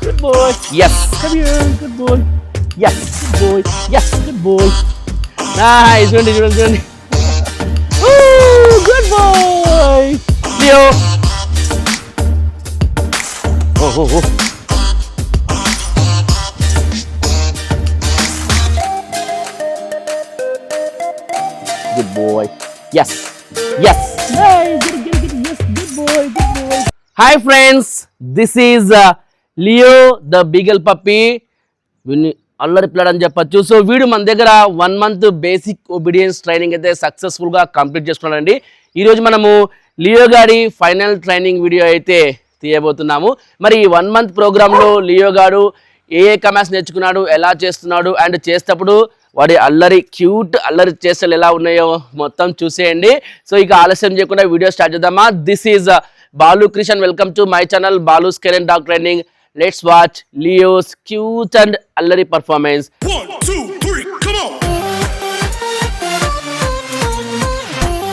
Good boy. Yes. Come here. Good boy. Yes. Good boy. Yes. Good boy. Nice. Run, run, run. Woo! Good boy. Leo. Oh, oh, oh. Good boy. Yes. Yes. Nice. Hi friends this is Leo the beagle puppy అల్లరి పిల్లడు అని చెప్పచ్చు. So వీడు మన దగ్గర one month basic obedience training అయితే సక్సెస్ఫుల్గా complete చేసుకున్నాడండి. ఈరోజు మనము లియో గారి ఫైనల్ ట్రైనింగ్ వీడియో అయితే తీయబోతున్నాము. మరి ఈ వన్ మంత్ ప్రోగ్రాంలో లియో గారు ఏ ఏ కమాండ్స్ నేర్చుకున్నాడు ఎలా చేస్తున్నాడు అండ్ చేసేటప్పుడు వాడి అల్లరి క్యూట్ అల్లరి చేసలు ఎలా ఉన్నాయో మొత్తం చూసేయండి. సో ఇక ఆలస్యం చేయకుండా వీడియో స్టార్ట్ చేద్దామా? This is Balu Krishan, welcome to my channel Balu's Karen Dog Training. Let's watch Leo's cute and allery performance. One, two, three, come on!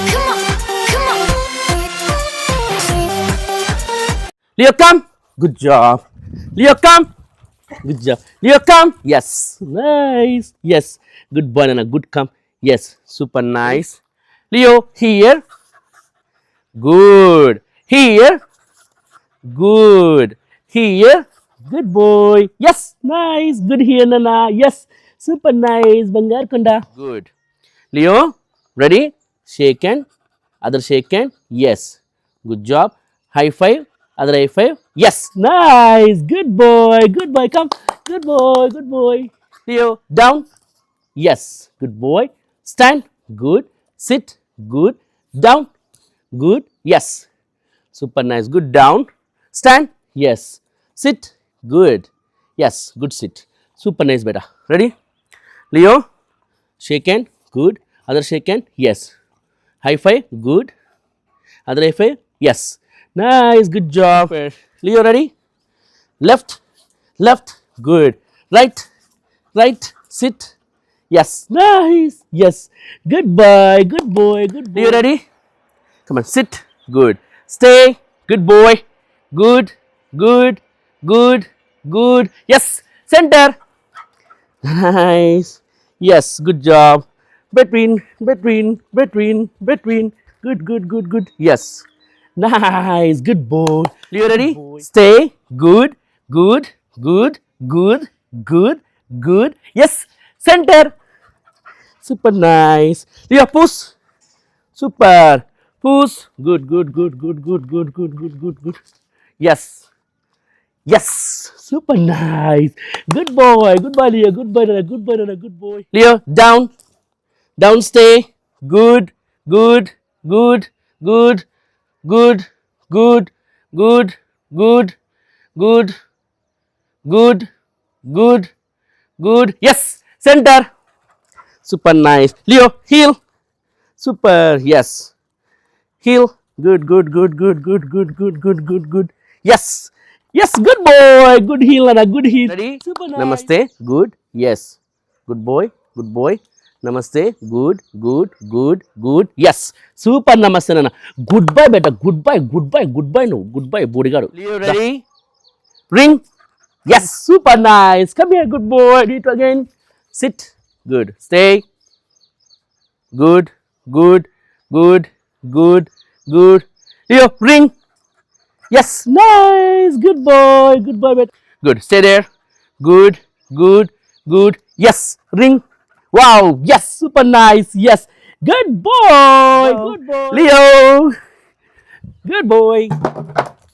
Come on, come on! Leo, come! Good job. Leo, come! Good job. Leo, come! Yes, nice. Yes, good banana, good come. Yes, super nice. Leo, here. Good. Here. Good. Here. Good boy. Yes. Nice. Good here, Nana. Yes. Super nice. Bangar Kunda. Good. Leo, ready? Shake hand. Other shake hand. Yes. Good job. High five. Other high five. Yes. Nice. Good boy. Good boy. Come. Good boy. Good boy. Leo, down. Yes. Good boy. Stand. Good. Sit. Good. Down. Good. Yes. Super nice. Good down. Stand. Yes. Sit. Good. Yes. Good sit. Super nice, beta. Ready? Leo, shake hand. Good. Other shake hand. Yes. High five. Good. Other high five. Yes. Nice. Good job. Leo, ready? Left. Left. Good. Right. Right. Sit. Yes. Nice. Yes. Good boy. Good boy. Good boy. Leo, ready? Come on. Sit. Good. Stay. Good boy. Good. Good. Good. Good. Yes. Center. Nice. Yes. Good job. Between. Between. Between. Between. Good. Good. Good. Good. Yes. Nice. Good boy. You ready? Stay. Good. Good. Good. Good. Good. Good. Yes. Center. Super nice. Yeah. Push. Super. Push. Good. Good. Good. Good. Good. Good. Good. Good. Good. Good. Yes. Yes. Super nice. Good boy. Good boy, Leo. Good boy, Nana. Good boy. Good boy. Leo, down. Down, stay. Good. Good. Good. Good. Good. Good. Good. Good. Good. Good. Good. Good. Yes. Center. Super nice. Leo, heel. Super. Yes. Heel. Good, good, good, good, good, good, good, good, good, good. Yes. Yes, good boy. Good heel and a good heel. Ready? Super nice. Namaste. Good. Yes. Good boy. Good boy. Namaste. Good, good, good, good. Yes. Super namaste, Nana. Goodbye, beta. Goodbye, goodbye, goodbye. No, goodbye, Bodigaru. Leo, ready? Ring. Yes. Super nice. Come here, good boy. Do it again. Sit. Good. Stay. Good, good, good, good, good. Leo, ring. Yes, nice. Good boy. Good boy, mate. Good. Stay there. Good, good, good. Yes, ring. Wow. Yes, super nice. Yes. Good boy. Good boy. Leo. Good boy.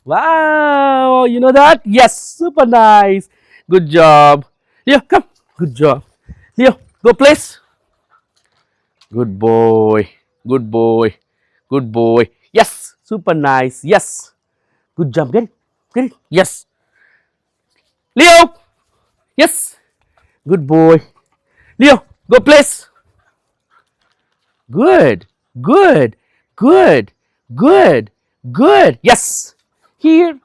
Wow. You know that? Yes, super nice. Good job. Leo, come. Good job. Leo, go place. Good boy. Good boy. Good boy. Yes. Super nice. Yes. Good job. Get it. Get it. Yes. Leo. Yes. Good boy. Leo, go place. Good. Good. Good. Good. Good. Yes. Here.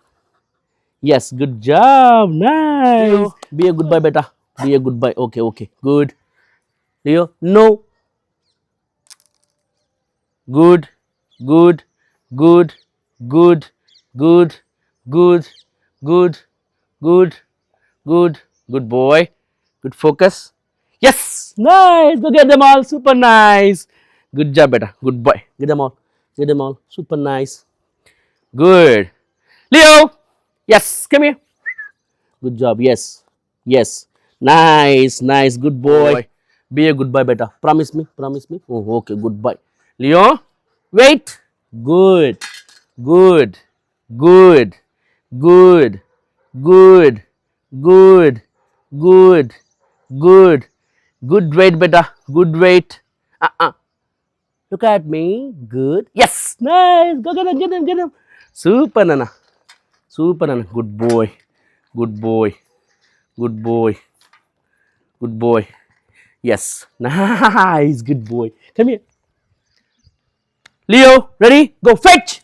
Yes. Good job. Nice. Be a good boy, beta. Be a good boy. Okay. Okay. Good. Leo, no. Good. Good. Good. Good. Good. Good. Good. Good. Good. Good boy. Good focus. Yes. Nice. Go get them all. Super nice. Good job, beta. Good boy. Get them all. Get them all. Super nice. Good. Leo. Yes. Come here. Good job. Yes. Yes. Nice. Nice. Good boy. Be a good boy, beta. Promise me. Promise me. Oh, okay. Good boy. Leo. Wait. Good. Good. Good. Good. Good. Good. Good. Good. Good weight, beta. Good weight. Uh-uh. Look at me. Good. Yes. Nice. Go get him. Get him. Get him. Super, Nana. Super, Nana. Good boy. Good boy. Good boy. Good boy. Yes. Nice. Good boy. Come here. Leo, ready? Go fetch.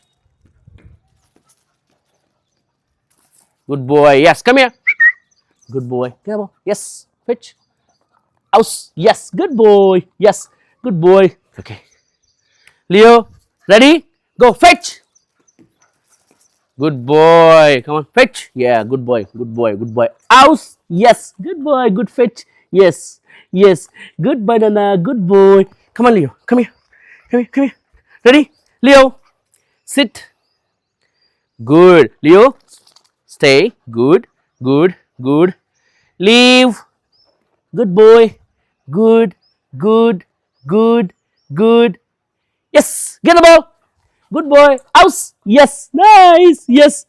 Good boy. Yes. Come here. Good boy. Come on. Yes. Fetch. House. Yes. Good boy. Yes. Good boy. Okay. Leo, ready? Go fetch. Good boy. Come on, fetch. Yeah, good boy. Good boy. Good boy. House. Yes. Good boy. Good fetch. Yes. Yes. Good banana. Good boy. Come on, Leo. Come here. Come here. Come here. Ready? Leo, sit. Good. Leo, stay. Good. Good. Good. Leave. Good boy. Good. Good. Good. Good. Yes. Get the ball. Good boy. House. Yes. Nice. Yes.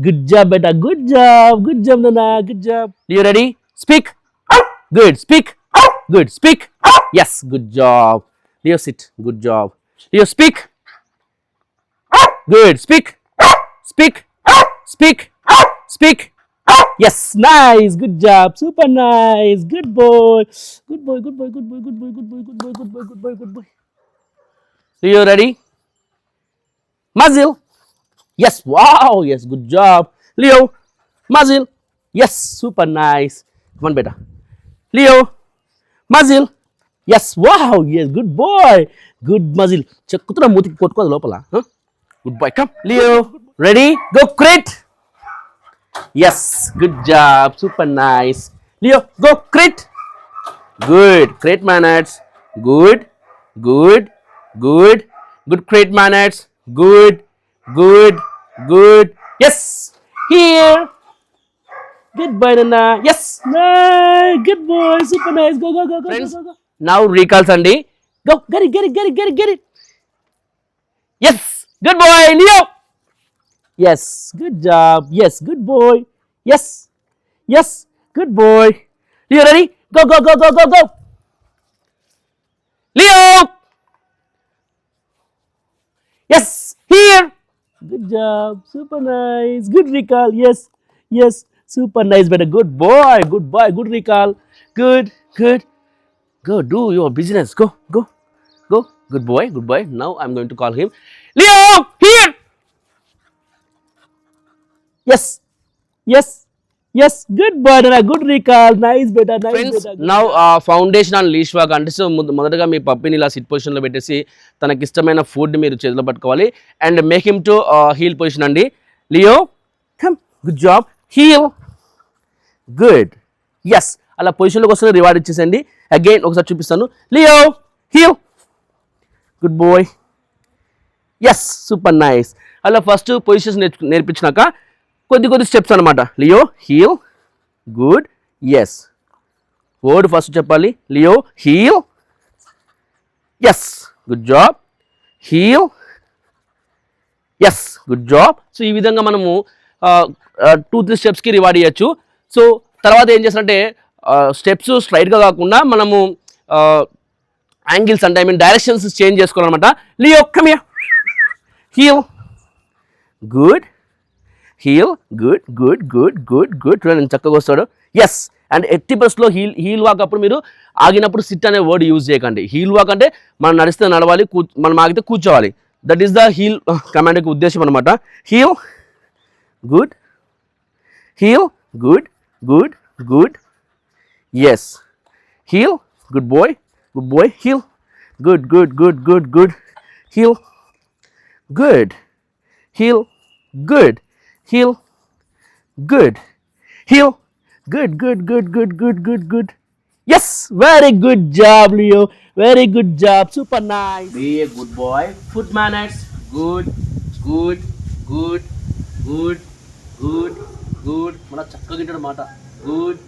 Good job, beta. Good job. Good job, Nana. Good job. You ready? Speak. Good. Speak. Good. Speak. Yes. Good job. Leo, sit. Good job. Leo, speak. Good. Speak. Speak. Speak. Speak. Yes. Nice. Good job. Super nice. Good boy. Good boy. Good boy. Good boy. Good boy. Good boy. Good boy. Good boy. Good boy. Good boy. Leo, ready? Muzzle. Yes. Wow. Yes. Good job. Leo. Muzzle. Yes. Super nice. Come on, beta. Leo. Muzzle. Yes. Wow. Yes. Good boy. Good muzzle. చెక్కుతున్న మూతికి కొట్టుకోదు లోపల. Good boy come Leo. Ready? Go crate. Yes good job super nice Leo go crate. Good crate manners good good good good crate manners good good good yes here good boy నన్న yes good boy super nice go go go go now recalls అండి. Go. Get it, get it, get it, get it, get it. Yes. Good boy, Leo. Yes. Good job. Yes. Good boy. Yes. Yes. Good boy. Leo, ready? Go, go, go, go, go, go. Leo. Yes. Here. Good job. Super nice. Good recall. Yes. Yes. Super nice, but a Good boy. Good boy. Good recall. Good. Good. Go do your business. Go. Go. Go. Good boy. Good boy. Now I'm going to call him. Leo! Here! Yes. Yes. Yes. Good boy. Nana. Good recall. Nice, better. Nice, friends better. Now foundation and leash walk అంటే so మొద- మొదటగా మీ పప్పిని ఇలా SIT పొజిషన్లో పెట్టేసి తనకి ఇష్టమైన food మీరు చేతిలో పట్టుకోవాలి and make him to heel position అండి Leo Come. Good job. Heel. Good. Yes. అలా పొజిషన్లోకి వస్తుంది రివార్డ్ ఇచ్చేసండి అగైన్ ఒకసారి చూపిస్తాను Leo heel good boy yes super nice అలా ఫస్ట్ పొజిషన్స్ నేర్చు నేర్పించినాక కొద్ది కొద్ది స్టెప్స్ అనమాట Leo heel good yes word first చెప్పాలి. Leo heel yes good job heel yes good job so ఈ విధంగా మనము టూ త్రీ స్టెప్స్కి రివార్డ్ ఇవ్వచ్చు సో తర్వాత ఏం చేస్తారంటే స్టెప్స్ స్ట్రైట్గా కాకుండా మనము యాంగిల్స్ అంటే ఐ మీన్ డైరెక్షన్స్ చేంజ్ చేసుకోవాలన్నమాట Leo come here heel good heel good good good good good చూడండి చక్కగా వస్తాడు. ఎస్ అండ్ ఎట్టి బస్లో హీల్ హీల్ వాక్ అప్పుడు మీరు ఆగినప్పుడు సిట్ అనే వర్డ్ యూజ్ చేయకండి. హీల్ వాక్ అంటే మనం నడిస్తే నడవాలి కూ మనం ఆగితే కూర్చోవాలి. దట్ ఈస్ ద హీల్ కమాండ్కి ఉద్దేశం అనమాట heel good heel good good good yes heel good boy Good boy. Heel. Good, good, good, good, good. Heel. Good. heel, good, heel, good, Heel. Good, good, good, good, good, good, good. Yes, very good job, Leo. Very good job. Super nice. Be a good boy. Foot manners. Good, good, good, good, good, good. మన చక్కగా తింటాడు మాట good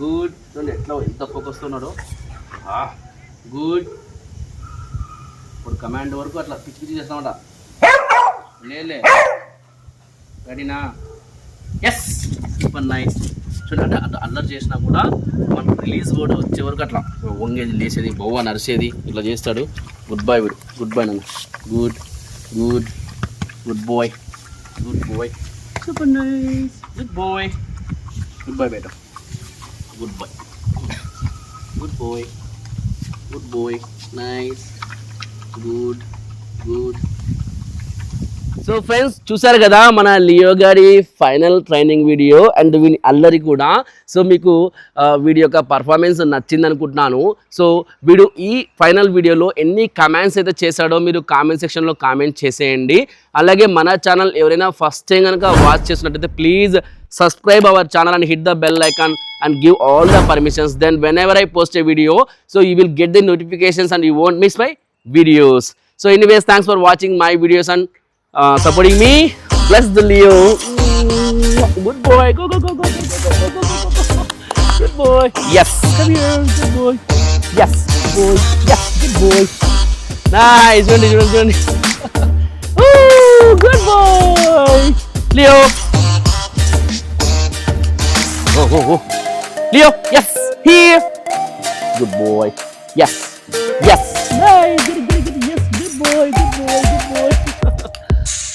good చూడండి ఎట్లా ఎంత focus ఉన్నాడు good. ఇప్పుడు command వరకు అట్లా పిచ్చి పిచ్చి చేస్తామట. లేలే రెడీనా ఎస్ సూపర్ నైస్ చూడండి అంటే అట్లా అల్లరి చేసినా కూడా మనం రిలీజ్ బోర్డ్ వచ్చే వరకు అట్లా వంగేది లేసేది బొవ్వ నరిసేది ఇట్లా చేస్తాడు. గుడ్ బాయ్ వీడు. గుడ్ బాయ్ నన్ను. Good good good boy good boy super nice good boy good boy బేట. Good boy good boy Good boy. Nice. Good. Good. So friends చూసారు కదా మన లియో గారి ఫైనల్ ట్రైనింగ్ వీడియో అండ్ వీని అల్లరి కూడా. సో మీకు వీడి యొక్క పర్ఫార్మెన్స్ నచ్చింది అనుకుంటున్నాను సో వీడు ఈ ఫైనల్ వీడియోలో ఎన్ని కమెంట్స్ అయితే చేశాడో మీరు కామెంట్ సెక్షన్లో కామెంట్ చేసేయండి. అలాగే మన ఛానల్ ఎవరైనా ఫస్ట్ టైం కనుక వాచ్ చేసినట్టయితే please subscribe our channel and hit the bell icon and give all the permissions then whenever I post a video so you will get the notifications and you won't miss my videos. So anyways, thanks for watching my videos and uh, supporting me. Bless the Leo. Good boy. Go, go, go, go, go, go, go, go, go, go, go. Good boy. Yes. Come here. Good boy. Yes. Good boy. Yes. Good boy. Nice. Johnny, Johnny, Johnny. Ooh, good boy. Leo. Oh, oh, oh. Leo. Yes. Here. Good boy. Yes. Yes. Nice. Good, good, good. Yes. Good boy. Good boy. Good